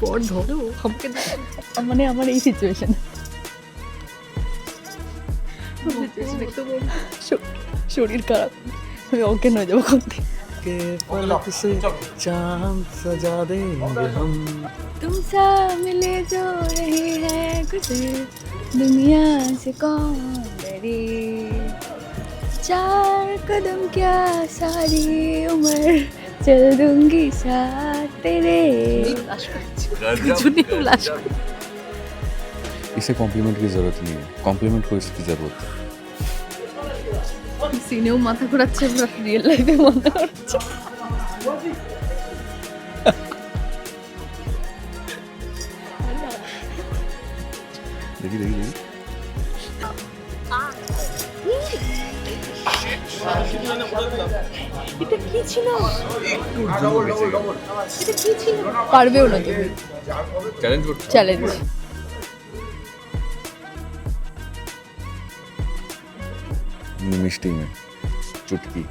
পর ধরো আমাকে মানে আমার এই সিচুয়েশন শরীর খারাপ। আমি অজ্ঞান হয়ে যাব কোন के पलक से चाँद सजा देंगे हम। तुम सा मिले जो रही है गुजर दुनिया से कौन डरे चार कदम क्या सारी उम्र चल दूँगी साथ तेरे? इसे कॉम्प्लीमेंट की ज़रूरत नहीं है। कॉम्प्लीमेंट को इसकी ज़रूरत है। সিনেও মাথা ঘোরাচ্ছে আবার রিয়েল লাইফে মাথা ঘোরাচ্ছে। পারবেও না তুমি। চ্যালেঞ্জ চ্যালেঞ্জ मिष्टी में चुटकी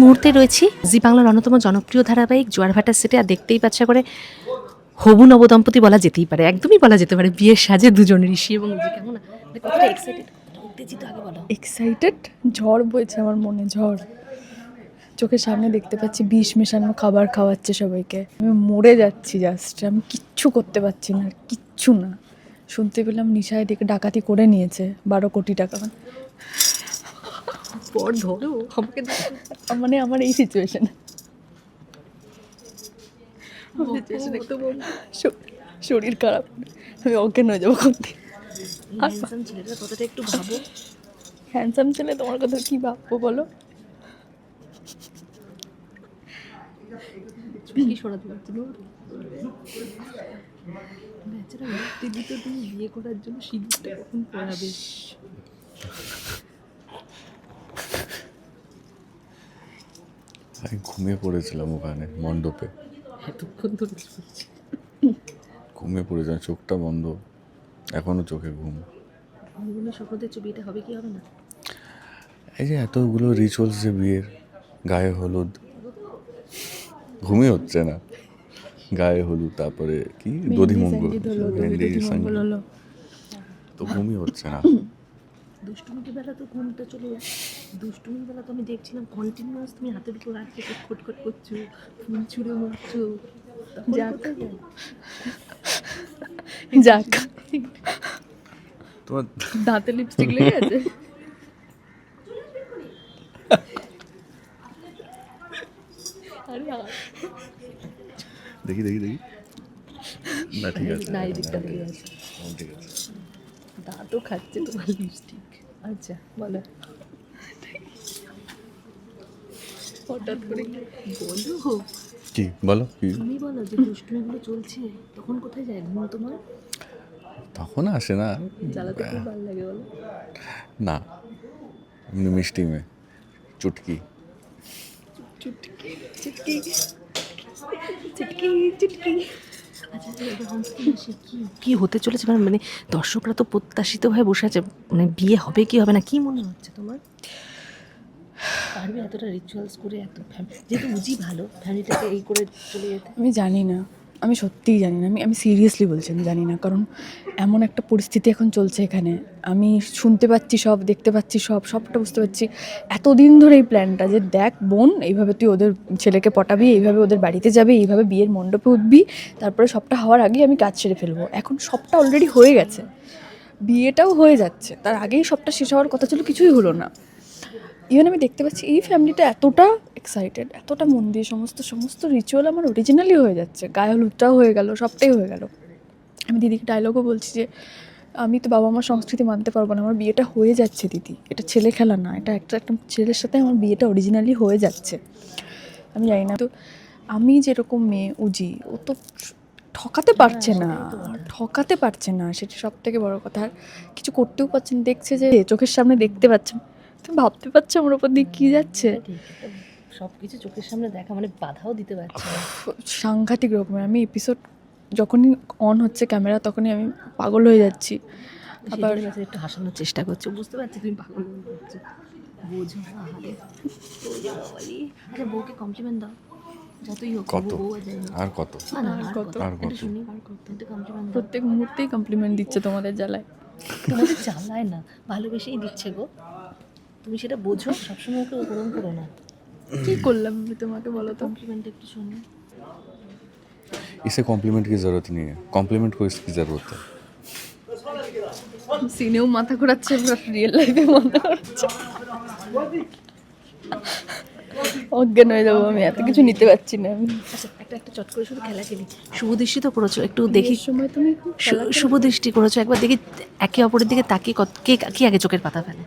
মুহূর্তে রয়েছি জি বাংলার অন্যতম জনপ্রিয় ধারাবাহিক জোয়ার ভাটার সেটে আর দেখতেই পাচ্ছা করে হবু নবদম্পতি বলা যেতেই পারে একদমই বলা যেতে পারে বিয়ের সাজে দুজন ঋষি এবং জি কেমন মানে কতটা এক্সাইটেড উত্তেজিত আগে বলো এক্সাইটেড ঝড় বইছে আমার মনে ঝড় চোখের সামনে দেখতে পাচ্ছি বিষ মেশানো খাবার খাওয়াচ্ছে সবাইকে আমি মরে যাচ্ছি জাস্ট আমি কিচ্ছু করতে পারছি না আর কিচ্ছু না শুনতে পেলাম নিশায় ডেকে ডাকাতি করে নিয়েছে বারো কোটি টাকা। পর ধরো। আমাকে মানে আমার এই সিচুয়েশন শরীর খারাপ। আমি অজ্ঞান হয়ে যাব কোন কথাটা একটু ভাবো। হ্যান্ডসাম ছেলে তোমার কথা কি ভাববো বলো? কি সরাতে বেচারা তুমি বিয়ে করার জন্য সিঁদুরটা কখন পড়াবে আমি ঘুমিয়ে পড়েছিলাম ওখানে মণ্ডপে। এতক্ষণ ধরে ঘুমিয়ে পড়েছিলাম চোখটা বন্ধ। এখনও চোখে ঘুম। দেখছ বিয়েটা হবে কি হবে না? এই যে এতগুলো রিচুয়ালস যে বিয়ের গায়ে হলুদ ঘুমই হচ্ছে না। গায়ে হলুদ তারপরে কি? দধি মঙ্গল। তো ঘুমই হচ্ছে না। দুষ্টুমির বেলা তো ঘুমটা চলে দুষ্টুমির বেলা তো আমি দেখছিলাম কন্টিনিউয়াস তুমি হাতের উপর রাখতে খটখট করছ ফুল ছুঁড়ে মারছো। যাক। যাক। তোমার দাঁতে লিপস্টিক লেগে আছে আরে আর দেখি দেখি দেখি। না ঠিক আছে। না, এই দিকটা ঠিক আছে। ঠিক আছে। দাঁতও খাচ্ছে তোমার লিপস্টিক আচ্ছা বলো। হঠাৎ করে বলো? কি? বলো কি? তুমি বলো যে দুষ্টুমিগুলো চলছে তখন কোথায় যায় ঘুম তোমার? তখন আসে না। জ্বালাতে খুব ভালো লাগে বলো। না এমনি মিষ্টি মেয়ে চুটকি। চুটকি চুটকি চুটকি চুটকি। আচ্ছা কি কি হতে চলেছে মানে মানে দর্শকরা তো প্রত্যাশিত হয়ে বসে আছে। মানে বিয়ে হবে কি হবে না কি মনে হচ্ছে তোমার? পারবে এতটা রিচুয়ালস করে এত ফ্যামিলি যেহেতু বুঝি ভালো ফ্যামিলিটাকে এই করে চলে যেতে। আমি জানি না। আমি সত্যিই জানি না, আমি আমি সিরিয়াসলি বলছি, আমি জানি না। কারণ এমন একটা পরিস্থিতি এখন চলছে এখানে। আমি শুনতে পাচ্ছি সব, দেখতে পাচ্ছি সব, সবটা বুঝতে পারছি। এতদিন ধরে এই প্ল্যানটা যে দেখ বোন, এইভাবে তুই ওদের ছেলেকে পটাবি, এইভাবে ওদের বাড়িতে যাবি, এইভাবে বিয়ের মণ্ডপে উঠবি, তারপরে সবটা হওয়ার আগেই আমি কাজ সেরে ফেলব। এখন সবটা অলরেডি হয়ে গেছে। বিয়েটাও হয়ে যাচ্ছে। তার আগেই সবটা শেষ হওয়ার কথা ছিল, কিছুই হলো না। ইভেন আমি দেখতে পাচ্ছি এই ফ্যামিলিটা এতটা এক্সাইটেড এতটা মন দিয়ে সমস্ত সমস্ত রিচুয়াল আমার অরিজিনালি হয়ে যাচ্ছে। গায়ে হলুদটাও হয়ে গেল সবটাই হয়ে গেল। আমি দিদিকে ডায়লগও বলছি যে আমি তো বাবা মার সংস্কৃতি মানতে পারব না আমার বিয়েটা হয়ে যাচ্ছে দিদি। এটা ছেলে খেলা না এটা একটা একটা ছেলের সাথে আমার বিয়েটা অরিজিনালি হয়ে যাচ্ছে। আমি জানি না। তো আমি যেরকম মেয়ে উজি ও তো ঠকাতে পারছে না ঠকাতে পারছে না সেটা সব থেকে বড় কথা। আর কিছু করতেও পারছে না দেখছে যে চোখের সামনে দেখতে পাচ্ছে তুমি ভাবতে পারছ আমার ওপর দিয়ে কি যাচ্ছে? সব কিছু চোখের সামনে দেখা মানে বাধাও দিতে পারছে না। সাংঘাতিক রকমের। আমি এপিসোড যখনই অন হচ্ছে ক্যামেরা তখনই আমি পাগল হয়ে যাচ্ছি। আবার একটু হাসানোর চেষ্টা করছ। বুঝতে পারছি তুমি পাগল হয়ে যাচ্ছ। বোঝো না আহারে বোঝো বউকে কমপ্লিমেন্ট দাও। যতই কত? আর যাই হোক আর কত? না, না, আর কত? কত? আর কত? শুনি একটু কমপ্লিমেন্ট দাও। প্রত্যেক মুহূর্তেই কমপ্লিমেন্ট দিচ্ছে তোমাদের জ্বালায়। তোমাদের জ্বালায় না ভালোবেসেই দিচ্ছে গো। তুমি সেটা বোঝো সবসময় ওকে গ্রহণ করো না কি করলাম আমি তোমাকে বলো তো কমপ্লিমেন্ট একটু শোনো इसे कॉम्प्लीमेंट की ज़रूरत नहीं है कॉम्प्लीमेंट को इसकी ज़रूरत है সিনেও মাথা ঘোরাচ্ছে রিয়েল লাইফে মাথা ঘোরাচ্ছে অজ্ঞান হয়ে যাবো আমি এত কিছু নিতে পারছি না আমি আচ্ছা একটা একটা চট করে শুধু খেলা খেলি শুভদৃষ্টি তো করেছো একটু দেখি এই সময় তুমি খুব শু- শুভদৃষ্টি করেছো একবার দেখি একে অপরের দিকে তাকিয়ে কত কে কি আগে চোখের পাতা ফেলে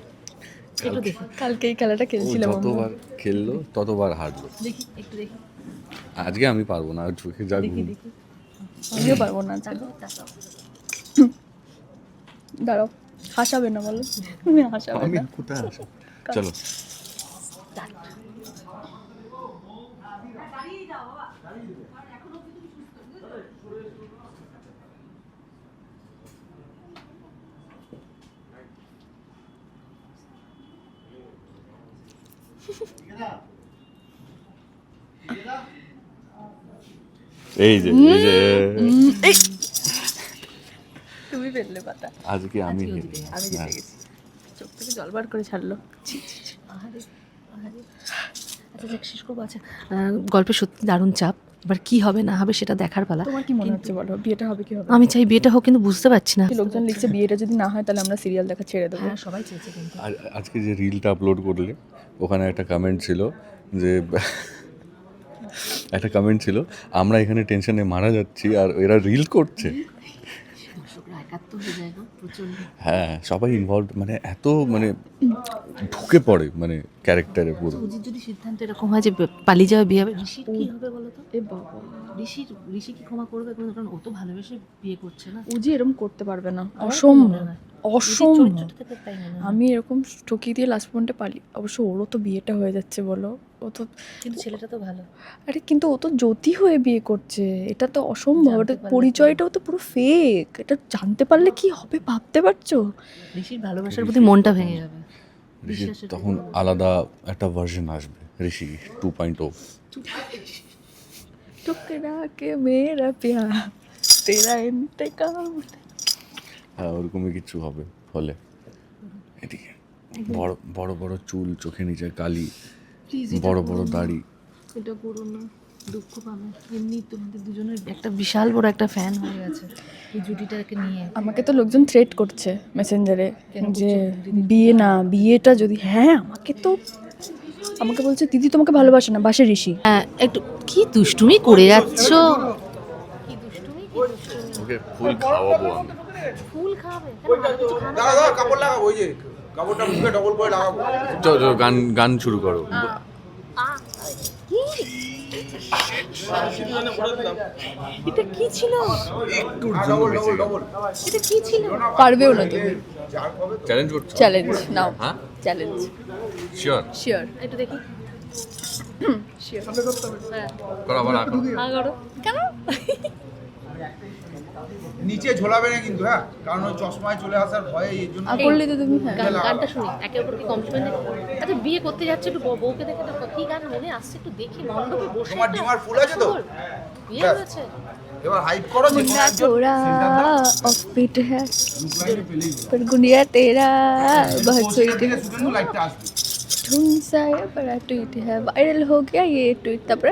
একটু দেখি। কালকে এই খেলাটা খেলছিলাম যতবার খেললো ততবার হারলো। দেখি একটু দেখি। আজকে আমি পারব না আর চোখে যা দেখি দেখি। আমিও পারব না দাঁড়াও হাসাবে না বলো? তুমি হাসাবে আমি না। কোথায় চলো। এই যে এই যে। তুমি ফেললে পাতা। আজকে আমি। আমি জিতে হ্যাঁ। গেছি। চোখ থেকে জল বার করে ছাড়লো। আহারে, আহারে। আচ্ছা শেষ করব। আচ্ছা গল্পে গল্পের সত্যি দারুণ চাপ। এবার কি হবে না হবে সেটা দেখার পালা। তোমার কি মনে হচ্ছে বলো? বিয়েটা হবে কি হবে? আমি চাই বিয়েটা হোক কিন্তু বুঝতে পারছি না। লোকজন লিখছে বিয়েটা যদি না হয় তাহলে আমরা সিরিয়াল দেখা ছেড়ে দেবো। হ্যাঁ সবাই চেয়েছে কিন্তু। আর আজকে যে রিলটা আপলোড করলে ওখানে একটা কমেন্ট ছিল যে একটা কমেন্ট ছিল আমরা এখানে টেনশনে মারা যাচ্ছি আর এরা রিল করছে। হয়ে হ্যাঁ সবাই ইনভলভ মানে এত মানে ঢুকে পড়ে মানে ক্যারেক্টারে পুরো। উজির যদি সিদ্ধান্ত এরকম হয় যে পালিয়ে যাওয়া বিয়ে হবে ঋষির কি হবে বলো তো এ বাবা। ঋষির ঋষি কি ক্ষমা করবে কোনো কারণ? ও তো ভালোবেসে বিয়ে করছে না। উজি এরকম করতে পারবে না। অসম্ভব অসম্ভব। আমি এরকম ঠকিয়ে দিয়ে লাস্ট পয়েন্টে পালি অবশ্য ওরও তো বিয়েটা হয়ে যাচ্ছে বলো। ও তো কিন্তু ছেলেটা তো ভালো। আরে কিন্তু ও তো জ্যোতি হয়ে বিয়ে করছে। এটা তো অসম্ভব। এটা পরিচয়টাও তো পুরো ফেক এটা জানতে পারলে কি হবে? ভাবতে পারছ? ঋষির ভালোবাসার প্রতি মনটা ভেঙে যাবে। তখন আলাদা একটা ভার্সন আসবে ঋষি টু পয়েন্ট ও টুকরা কে মেরা প্যার তেরা ইন্তেকাম হ্যাঁ ওরকমই কিছু হবে ফলে এদিকে বড় বড় বড় চুল চোখে নিচে কালি বড় বড় দাড়ি। এটা করো না। দুঃখ পাবে। এমনি তোমাদের দুজনের একটা বিশাল বড় একটা ফ্যান হয়ে গেছে। এই জুটিটাকে নিয়ে। আমাকে তো লোকজন থ্রেট করছে মেসেঞ্জারে যে বিয়ে না বিয়েটা যদি হ্যাঁ আমাকে তো আমাকে বলছে দিদি তোমাকে ভালোবাসে না বাসে ঋষি। হ্যাঁ একটু কি দুষ্টুমি করে যাচ্ছ? কি দুষ্টুমি? কি দুষ্টুমি ওকে ফুল খাওয়াবো আমি। ফুল খাবে? কেন ভালো কিছু খাবে দাঁড়া দাঁড়া কাপড় লাগাবো ওই যে কাপড়টা মুখে ডবল করে লাগাবো। চলো চলো গান গান শুরু করো। কি? এটা কি ছিল? ডবল ডবল ডবল এটা কি ছিল? পারবেও না তুমি। চ্যালেঞ্জ করছ? চ্যালেঞ্জ নাও। হ্যাঁ? চ্যালেঞ্জ শিওর শিওর একটু দেখি। শিওর করো আবার আঁকো কেন? নিচে ঝোলাবে না কিন্তু হ্যাঁ কারণ ওই চশমায় চলে আসার ভয়ে এই জন্য করলে তো তুমি হ্যাঁ গান গানটা শুনি একে অপরকে কমপ্লিমেন্ট আচ্ছা বিয়ে করতে যাচ্ছে একটু বউ- বউকে দেখে দেখো কি গান মনে আসছে একটু দেখি মণ্ডপে বসে তোমার একটা- ডিমার ফুল আছে তো? সুন্দর। বিয়ে ব্যাস। হয়েছে এবার হাইপ করো যে কোনো मुन्ना একজন थोड़ा center দাও। ऑफ बीट है লুক লাইনে পেলেই হলো। पर गुनिया तेरा बहुत Poster स्वीट থেকে है শুধু শুধু লাইটটা আসবে ढूंढ सा है बड़ा ट्वीट है वायरल हो गया ये ट्वीट তারপরে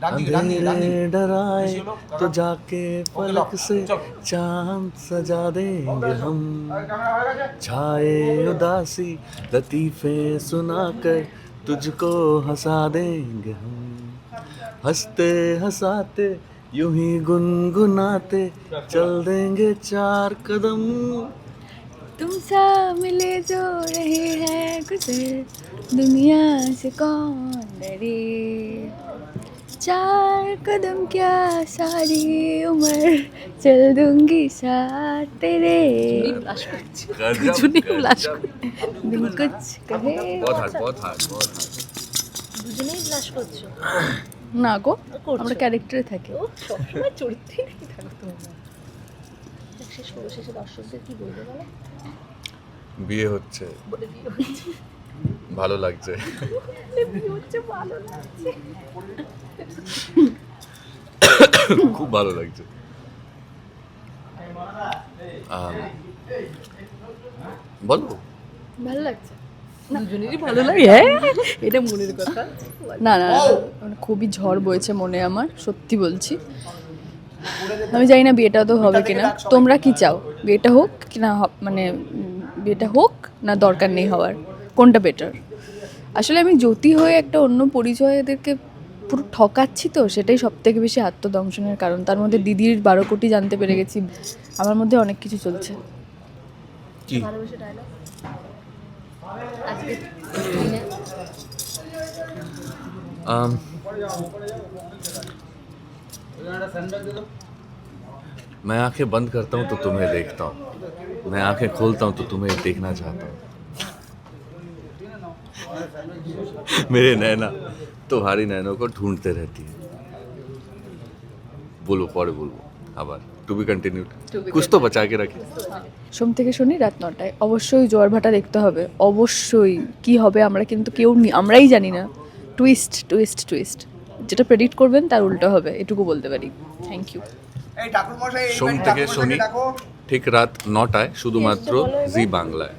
डराए तो जाके पलक से चाँद सजा देंगे हम। छाए उदासी लतीफे सुना कर तुझको हंसा देंगे हम। हँसते हंसाते यूँ ही गुनगुनाते चल देंगे चार कदम। तुम सा मिले जो रहे हैं गुजर दुनिया से कौन डरे? चार कदम क्या सारी उम्र चल दूंगी साथ तेरे ব্লাশ করছি गजब, দুজনেই ব্লাশ गजब। दिल कुछ कहे बहुत हार्ड बहुत हार्ड बहुत हार्ड দুজনেই ব্লাশ করছো না গো করছো? আমরা ক্যারেক্টারে থাকি ও সবসময় চরিত্রেই নাকি থাকো তোমরা যাক, শেষ করবো শেষে দর্শকদের কি বলবে বলো বিয়ে হচ্ছে বলে বিয়ে হচ্ছে ভালো লাগছে। খুব ভালো লাগছে। বলো। ভালো লাগছে। দুজনেরই ভালো লাগে। হ্যাঁ এটা মনের কথা। না না না, মানে খুবই ঝড় বয়েছে মনে আমার সত্যি বলছি। আমি জানি না বিয়েটা তো হবে কিনা। তোমরা কি চাও? বিয়েটা হোক কি না হ- মানে বিয়েটা হোক না দরকার নেই হওয়ার? কোনটা বেটার আসলে আমি জ্যোতি হয়ে একটা অন্য পরিচয় এদেরকে পুরো ঠকাচ্ছি তো সেটাই সব থেকে বেশি আত্মদংশনের কারণ তার মধ্যে দিদির বারো কোটি জানতে পেরে গেছি আমার মধ্যে অনেক কিছু চলছে কি ভালোবেসে ডায়লগ আজকে দিনে আম, मैं आंखें बंद करता हूँ तो तुम्हें देखता हूँ मैं आंखें खोलता हूँ तो तुम्हें देखना चाहता हूँ मेरे नैना तुम्हारी नैनों को ढूंढते रहती है बोलो পরে বলবো আবার টু বি কন্টিনিউড কুছ তো বাঁচা কে রাখি সোম থেকে শনি রাত নটায় অবশ্যই জোয়ার ভাটা দেখতে হবে অবশ্যই কি হবে আমরা কিন্তু কেউ নি- আমরাই জানি না টুইস্ট টুইস্ট টুইস্ট যেটা প্রেডিক্ট করবেন তার উল্টো হবে এটুকু বলতে পারি থ্যাংক ইউ এই ঠাকুর মশাই সোম থেকে শনি ঠিক রাত নটায় শুধুমাত্র জি বাংলায়